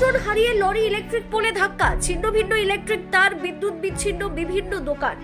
নিয়ন্ত্রণ হারিয়ে lorry electric পোলে ধাক্কা ছিন্ন ভিন্ন ইলেকট্রিক তার বিদ্যুৎ বিচ্ছিন্ন বিভিন্ন দোকান।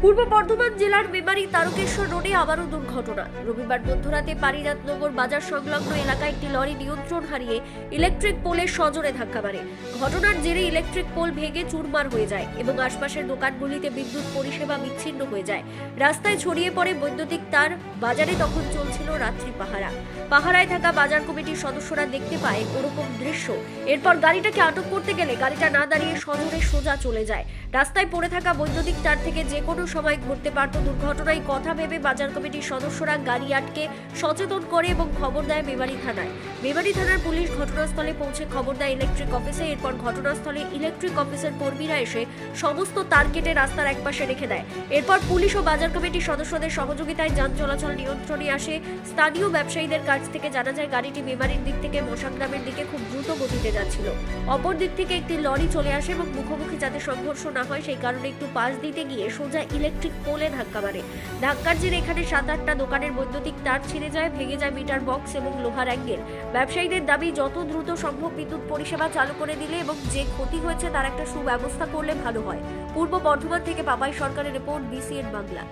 পূর্ব বর্ধমান জেলার মেমারি তারকেশ্বর রোডে আবারও দুর্ঘটনা। রবিবার মধ্যরাতে পারিজাতনগর বাজার সংলগ্ন এলাকায় একটি লরি নিয়ন্ত্রণ হারিয়ে ইলেকট্রিক পোলের সজোরে ধাক্কা মারে। ঘটনার জেরে ইলেকট্রিক পোল ভেঙে চুরমার হয়ে যায় এবং আশপাশের দোকানগুলিতে বিদ্যুৎ পরিষেবা বিচ্ছিন্ন হয়ে যায়। রাস্তায় ছড়িয়ে পড়ে বৈদ্যুতিক তার। বাজারে তখন চলছিল রাত্রি পাহারা। পাহারায় থাকা বাজার কমিটির সদস্যরা দেখতে পায় ওরকম দৃশ্য। এরপর গাড়িটাকে আটক করতে গেলে গাড়িটা না দাঁড়িয়ে সজোরে সোজা চলে যায়। রাস্তায় পড়ে থাকা বৈদ্যুতিক তার থেকে যে কোনো সময় ঘটতে পারত দুর্ঘটনায় কথা ভেবে বাজার কমিটির সদস্যরা গাড়ি আটকে সচেতন করে এবং খবর দেয় মেমারি থানায়। মেমারি থানার পুলিশ ঘটনাস্থলে পৌঁছে খবর দেয় ইলেকট্রিক অফিসে এরপর ঘটনাস্থলে ইলেকট্রিক অফিসের কর্মীরা এসে সমস্ত তার কেটে রাস্তার একপাশে রেখে দেয়। এরপর পুলিশ ও বাজার কমিটির সদস্যদের সহযোগিতায় যান চলাচল নিয়ন্ত্রণে আসে। স্থানীয় ব্যবসায়ীদের কাছ থেকে জানা যায়, গাড়িটি মেমারির দিক থেকে মোশাগ্রামের দিকে খুব দ্রুত গতিতে যাচ্ছিল। অপর দিক থেকে একটি লরি চলে আসে এবং মুখোমুখি যাতে সংঘর্ষ না হয়, সেই কারণে একটু পাশ দিতে গিয়ে সোজা ইলেকট্রিক পোলে ধাক্কা মারে। ধাক্কার জেরে এখানে সাত আটটা দোকানের বৈদ্যুতিক তার ছিঁড়ে যায়, ভেঙে যায় মিটার বক্স এবং লোহার অ্যাঙ্গেল। ব্যবসায়ীদের দাবি, যত দ্রুত সম্ভব বিদ্যুৎ পরিষেবা চালু করে দিলে এবং যে ক্ষতি হয়েছে তার একটা সুব্যবস্থা করলে ভালো হয়। পূর্ব বর্ধমান থেকে পাপাই সরকারের রিপোর্ট, বিসিএন বাংলা।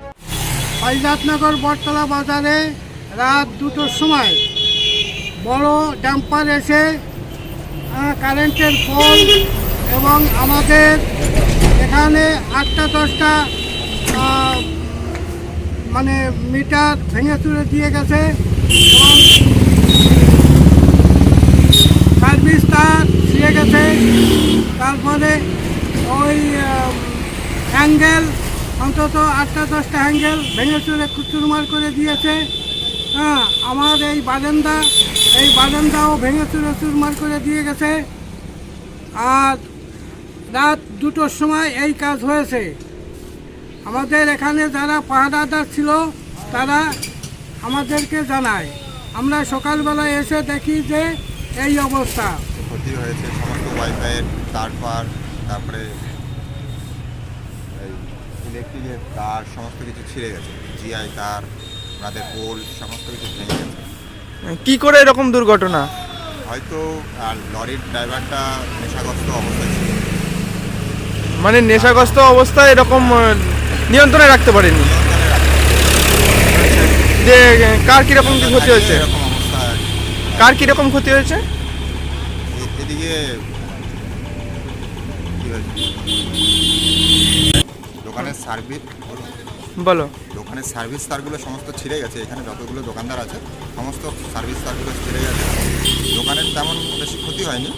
পাইজাতনগর বটতলা বাজারে রাত দুটোর সময় বড় ডাম্পার এসে কারেন্টের পোল এবং আমাদের এখানে আটটা দশটা মানে মিটার ভেঙে চুরে দিয়ে গেছে। সার্ভিস তার ছিঁড়ে গেছে। তারপরে ওই হ্যাঙ্গেল অন্তত আটটা দশটা হ্যাঙ্গেল ভেঙে চুরে চুরমার করে দিয়েছে। হ্যাঁ আমার এই বারান্দা, এই বারান্দাও ভেঙে চুরে চুরমার করে দিয়ে গেছে। আর রাত দুটোর সময় এই কাজ হয়েছে। আমাদের এখানে যারা পাহারাদার ছিল তারা আমাদেরকে জানায়। আমরা সকালবেলায় এসে দেখি যে এই অবস্থা। ক্ষতি হয়েছে সমস্ত ওয়াইফাইয়ের তার পার তারপরে এই ইলেকট্রিকের তার সমস্ত কিছু ছিঁড়ে গেছে। জিআই তার আমাদের পোল সমস্ত কিছু ভেঙে গেছে। কি করে এরকম দুর্ঘটনা? হয়তো আর লরির ড্রাইভারটা নেশাগ্রস্ত অবস্থায় ছিল। মানে নেশাগ্রস্ত অবস্থায় এরকম নিয়ন্ত্রণে রাখতে পারেনি যে কার কীরকম কি ক্ষতি হয়েছে? কার কীরকম ক্ষতি হয়েছে? এদিকে? দোকানের সার্ভিস বলো। দোকানের সার্ভিস তারগুলো সমস্ত ছিঁড়ে গেছে। এখানে যতগুলো দোকানদার আছে সমস্ত সার্ভিস তারগুলো ছিঁড়ে গেছে। দোকানের তেমন বেশি ক্ষতি হয়নি।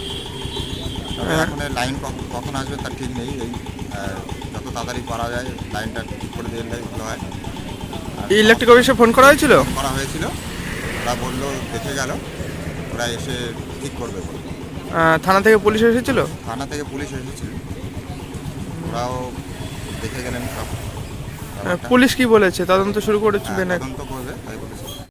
হ্যাঁ। এখন লাইন কখ- কখন আসবে তার ঠিক নেই। এই যত তাড়াতাড়ি করা যায় লাইনটা ঠিক করে দিলে ভালো হয়। আর ইলেকট্রিক অফিসে ফোন করা হয়েছিল? করা হয়েছিল। ওরা বলল দেখে গেল ওরা এসে ঠিক করবে থানা থেকে পুলিশ এসেছিল? থানা থেকে পুলিশ এসেছিল। ওরাও দেখে গেলেন সব। পুলিশ কি বলেছে? তদন্ত শুরু করেছিল হ্যাঁ, না তদন্ত করবে তাই বলেছে।